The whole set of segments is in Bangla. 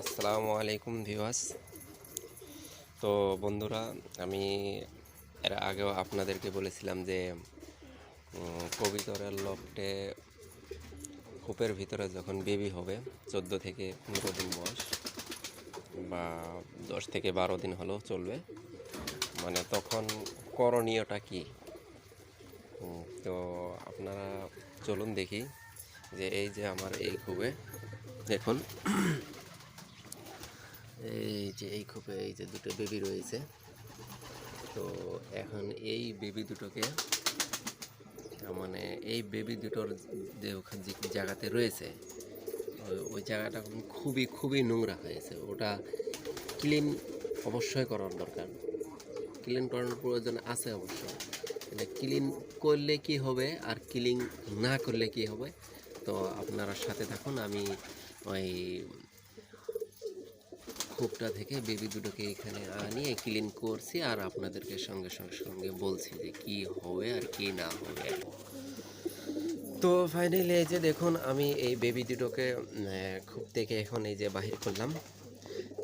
আসসালামু আলাইকুম ভিউয়ার্স। তো বন্ধুরা, আমি এর আগেও আপনাদেরকে বলেছিলাম যে কবিতরের লফটে কূপের ভিতরে যখন বেবি হবে, চোদ্দ থেকে পনেরো দিন বয়স বা দশ থেকে বারো দিন হলেও চলবে মানে তখন করণীয়টা কি? তো আপনারা চলুন দেখি যে এই যে আমার এই কূপে, দেখুন এই যে এই খোপে এই যে দুটো বেবি রয়েছে। তো এখন এই বেবি দুটোকে মানে এই বেবি দুটোর যে ওখানে যে জায়গাতে রয়েছে, ওই- জায়গাটা খুবই খুবই নোংরা হয়েছে। ওটা ক্লিন অবশ্যই করার দরকার। ক্লিন করানোর প্রয়োজন আছে অবশ্যই এটা ক্লিন করলে কি হবে আর ক্লিন না করলে কি হবে? তো আপনারা সাথে থাকুন, আমি ওই কূপটা থেকে বেবি দুটোকে এখানে আনিয়ে ক্লিন করছি আর আপনাদেরকে সঙ্গে সঙ্গে সঙ্গে বলছি যে কি হবে আর কি না হবে। তো ফাইনালি এই যে দেখুন, আমি এই বেবি দুটোকে কূপ থেকে এখন এই যে বাহির করলাম।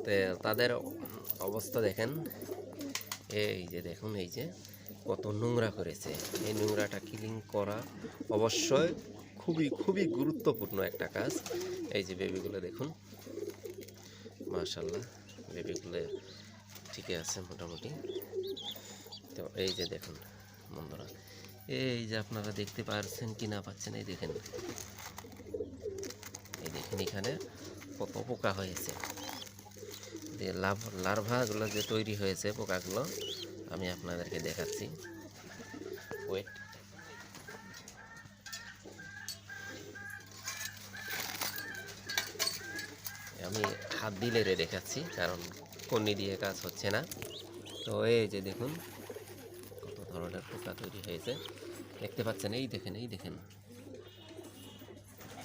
তো, তাদের অবস্থা দেখেন। এই যে দেখুন, এই যে কত নোংরা করেছে। এই নোংরাটা ক্লিন করা অবশ্যই খুবই খুবই গুরুত্বপূর্ণ একটা কাজ। এই যে বেবিগুলো দেখুন। মাশাল্লাহ বেবিগুলো ঠিকই আছে মোটামুটি। তো এই যে দেখুন বন্ধুরা, এই যে আপনারা দেখতে পাচ্ছেন কি না পাচ্ছেন, এই দেখেন। এই দেখেন এখানে কত পোকা হয়েছে। লাভ, লার্ভাগুলো যে তৈরি হয়েছে পোকাগুলো, আমি আপনাদেরকে দেখাচ্ছি। ওয়েট আমি হাত দিলে রে দেখাচ্ছি, কারণ কন্নি দিয়ে কাজ হচ্ছে না। তো এই যে দেখুন, কত ধরনের পোকা তৈরি হয়েছে। দেখতে পাচ্ছেন, এই দেখেন এই দেখেন।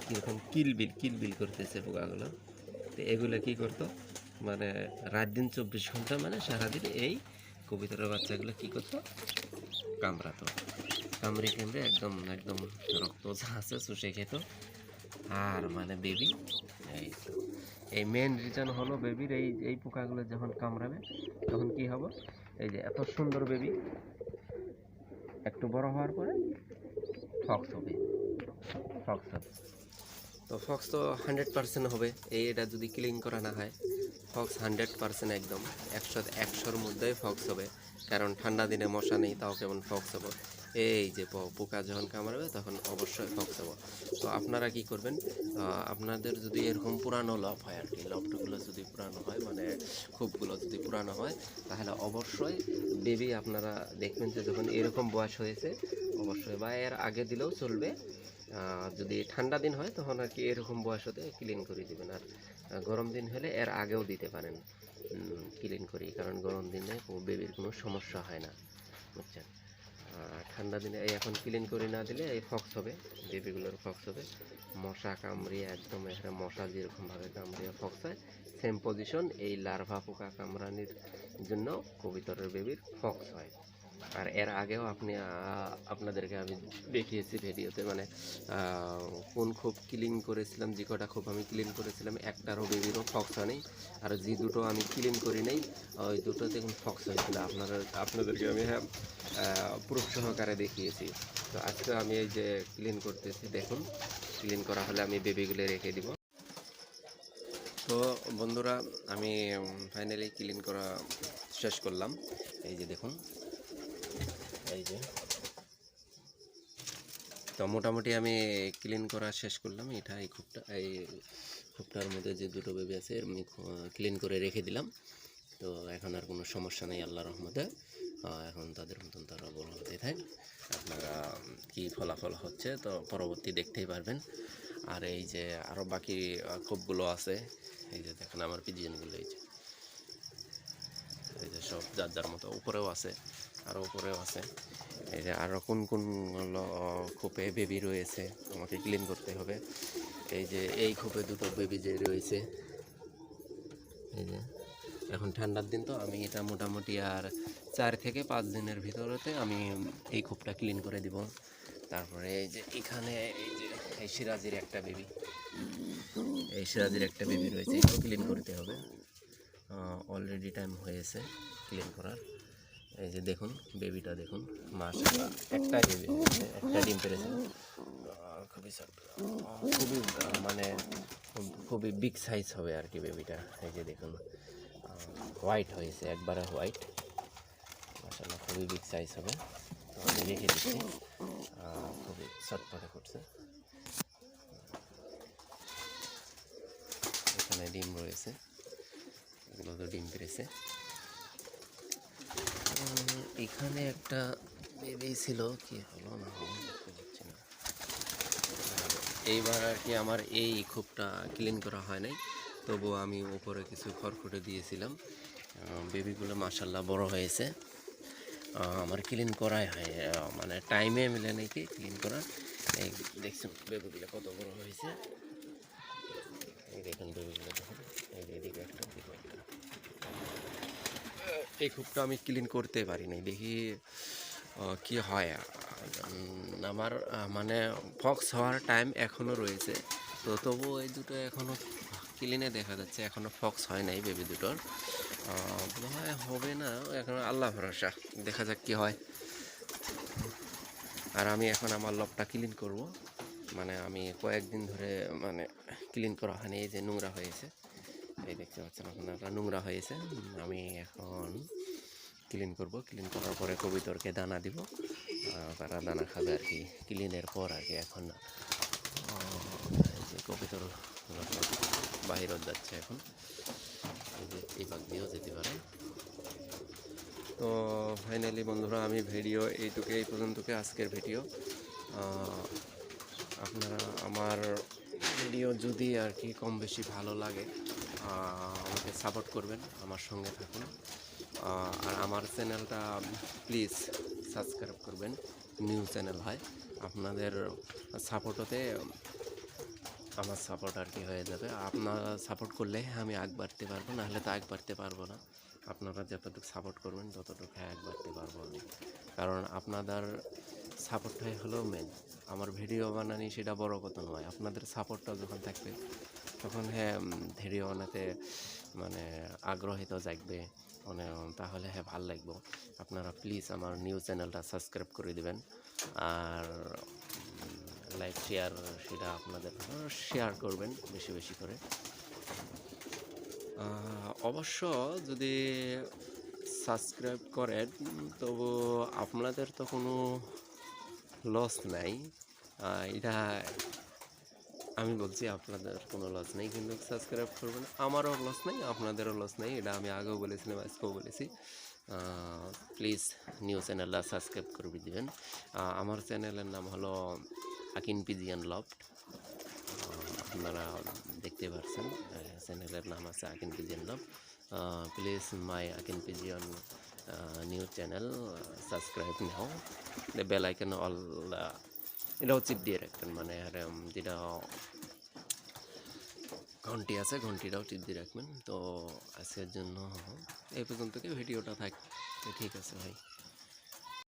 কীরকম কিলবিল কিলবিল করতেছে পোকাগুলো। তো এগুলো কি করতো? মানে রাত দিন চব্বিশ ঘণ্টা মানে সারাদিন এই কবিতার বাচ্চাগুলো কি করতো? কামড়াতো। কামড়ে কামড়ে একদম একদম রক্ত যা আছে, চুষে খেত। আর মানে বেবি এই। এই মেন রিজন হলো বেবির এই এই পোকাগুলো যখন কামড়াবে, তখন কি হবে? এই যে এত সুন্দর বেবি একটু বড় হওয়ার পরে ফক্স হবে। ফক্স হবে। তো ফক্স তো হান্ড্রেড পার্সেন্ট হবে। এই এটা যদি ক্লিন করা না হয় ফক্স হান্ড্রেড পার্সেন্ট একদম। একশো, একশোর মধ্যেই ফক্স হবে। কারণ ঠান্ডা দিনে মশা নেই, তাও কেমন ফক্স হবে? এই যে পোকা যখন কামড়াবে তখন অবশ্যই ফক্স হবে তো আপনারা কি করবেন আপনাদের যদি এরকম পুরানো লব হয় আর কি, লবটগুলো যদি পুরানো হয় মানে খুবগুলো যদি পুরানো হয়, তাহলে অবশ্যই বেবি আপনারা দেখবেন যে যখন এরকম বয়স হয়েছে, অবশ্যই বা এর আগে দিলেও চলবে যদি ঠান্ডা দিন হয় তখন আর কি এরকম বয়স হতে ক্লিন করে দিবেন। আর গরম দিন হলে এর আগেও দিতে পারেন ক্লিন করি কারণ গরম দিনে বেবির কোনো সমস্যা হয় না, বুঝছেন? ঠান্ডা দিনে এই এখন ক্লিন করে না দিলে এই ফক্স হবে, বেবিগুলোর ফক্স হবে। মশা, কামড়িয়ে একদম এখানে মশা যেরকমভাবে কামড়িয়ে ফক্স হয় সেম পজিশন এই লার্ভা পোকা কামড়ানির জন্য কবিতরের বেবির ফক্স হয়। আর এর আগেও আপনি আপনাদেরকে আমি দেখিয়েছি ভিডিওতে মানে কোন খুব ক্লিন করেছিলাম, যে কটা খুব আমি ক্লিন করেছিলাম, একটারও বেবিরও ফক্স হয়নি। আর যে দুটো আমি ক্লিন করি নাই। ওই দুটোতে এখন ফক্স হয়েছিল আপনারা, আপনাদেরকে আমি হ্যাঁ প্রুফ সহকারে দেখিয়েছি। তো আজকে আমি এই যে ক্লিন করতেছি, দেখুন ক্লিন করা হলে আমি বেবিগুলো রেখে দিব। তো বন্ধুরা, আমি ফাইনালি ক্লিন করা শেষ করলাম। এই যে দেখুন, এই যে। তো মোটামুটি আমি ক্লিন করা শেষ করলাম। এটা এই খুবটা, এই খুবটার মধ্যে যে দুটো বেবি আছে আমি ক্লিন করে রেখে দিলাম। তো এখন আর কোনো সমস্যা নেই আল্লাহ রহমতে। এখন তাদের মতন তারা বড় হতে থাক। আপনারা কী ফলাফল হচ্ছে তো পরবর্তী দেখতেই পারবেন। আর এই যে আরও বাকি আহ, খোপগুলো আছে এই যে দেখেন আমার পিজিয়নগুলো এই যে। এই যে সব যার যার মতো উপরেও আছে আরও উপরেও আছে। এই যে আরও কোন কোন খোপে বেবি রয়েছে আমাকে ক্লিন করতে হবে। এই যে, এই খোপে দুটো বেবি যে রয়েছে। এই যে, এখন ঠান্ডার দিন তো, আমি এটা মোটামুটি আর চার থেকে পাঁচ দিনের ভিতরেতে আমি এই খোপটা ক্লিন করে দিব। তারপরে এই যে, এখানে এই যে, এই সিরাজির একটা বেবি এই সিরাজির একটা বেবি রয়েছে, এটাও ক্লিন করতে হবে। অলরেডি টাইম হয়েছে ক্লিন করার। এই যে দেখুন বেবিটা দেখুন একটা বেবি একটা ডিম পেরেছে। খুবই খুবই মানে খুবই বিগ সাইজ হবে আর কি বেবিটা এই যে দেখুন হোয়াইট হয়েছে, একবারে হোয়াইট মাসাল্লাহ খুবই বিগ সাইজ হবে। আমি রেখে দিচ্ছি। খুবই চটপটে করছে। এখানে ডিম রয়েছে। এগুলো তো ডিম পেরেছে। এখানে একটা বেবি ছিল, কি হলো না পাচ্ছি না। এইবার আর কি আমার এই খোপটা ক্লিন করা হয় নাই তবুও আমি উপরে কিছু খড়খড়ে দিয়েছিলাম। বেবিগুলো মাসাল্লাহ বড় হয়েছে। আমার ক্লিন করাই হয় মানে টাইমে মিলে নাকি ক্লিন করা। এই দেখছেন বেবিগুলো কত বড় হয়েছে। এই দেখুন বেবিগুলো দেখুন, এই এদিকে একটা। এই কূপটা আমি ক্লিন করতে পারি নাই দেখি কি হয়। আমার মানে ফক্স হওয়ার টাইম এখনও রয়েছে। তো তবু এই দুটো এখনও ক্লিনে দেখা যাচ্ছে। এখনও ফক্স হয় নাই বেবি দুটোর। হয় হবে না। এখন আল্লাহ ভরসা। দেখা যাক কি হয়। আর আমি এখন আমার লবটা ক্লিন করব। মানে আমি কয়েকদিন ধরে মানে ক্লিন করা হয়নি। এই যে নোংরা হয়েছে। এই দেখতে পাচ্ছেন আপনারা নোংরা হয়েছে। আমি এখন ক্লিন করব। ক্লিন করার পরে কবিতরকে দানা দিব। তারা দানা খাবে আর কি। ক্লিনের পর আর কি এখন কবিতর বাহিরত যাচ্ছে এখন। এই বাগ দিয়েও যেতে পারে। তো ফাইনালি বন্ধুরা, আমি ভিডিও এইটুকু এই পর্যন্তকে আজকের ভিডিও আপনারা আমার ভিডিও যদি আর কি কম বেশি ভালো লাগে আমাকে সাপোর্ট করবেন আমার সঙ্গে থাকুন। আর আমার চ্যানেলটা প্লিজ সাবস্ক্রাইব করবেন নিউ চ্যানেল হয়। আপনাদের সাপোর্টতে আমার সাপোর্ট আর কি হয়ে যাবে। আপনারা সাপোর্ট করলে আমি আগ বাড়তে পারব, নাহলে তো আগ বাড়তে পারব না। আপনারা যতটুকু সাপোর্ট করবেন, ততটুকু আগ বাড়তে পারব আমি। কারণ আপনাদের সাপোর্টটাই হলো মেন আমার ভিডিও বানানি সেটা বড় কথা নয়। আপনাদের সাপোর্টটা যখন থাকবে, তখন হ্যাঁ ভিডিও বানাতে মানে আগ্রহিত জাগবে। মানে তাহলে হ্যাঁ ভালো লাগবে। আপনারা প্লিজ আমার নিউ চ্যানেলটা সাবস্ক্রাইব করে দিবেন। আর লাইক শেয়ার সেটা আপনাদের শেয়ার করবেন বেশি বেশি করে। অবশ্য যদি সাবস্ক্রাইব করেন তবু আপনাদের তো কোনো লস নাই। এটা আমি বলছি আপনাদের কোনো লস নেই, কিন্তু সাবস্ক্রাইব করবেন। আমারও লস নেই, আপনাদেরও লস নেই, এটা আমি আগেও বলেছিলাম, আজকেও বলেছি। প্লিজ নিউ চ্যানেলটা সাবস্ক্রাইব করে দিবেন। আমার চ্যানেলের নাম হলো আকিন পিজিয়ান লফট আপনারা দেখতে পাচ্ছেন চ্যানেলের নাম আছে Akin pigeon loft please my Akin pigeon new channel subscribe now bell icon all এটাও চিপ দিয়ে রাখবেন মানে আর, যেটা ঘন্টি আছে ঘন্টিটাও টিপ দিয়ে রাখবেন তো আজকের জন্য এই পর্যন্ত ভিডিওটা থাক ঠিক আছে ভাই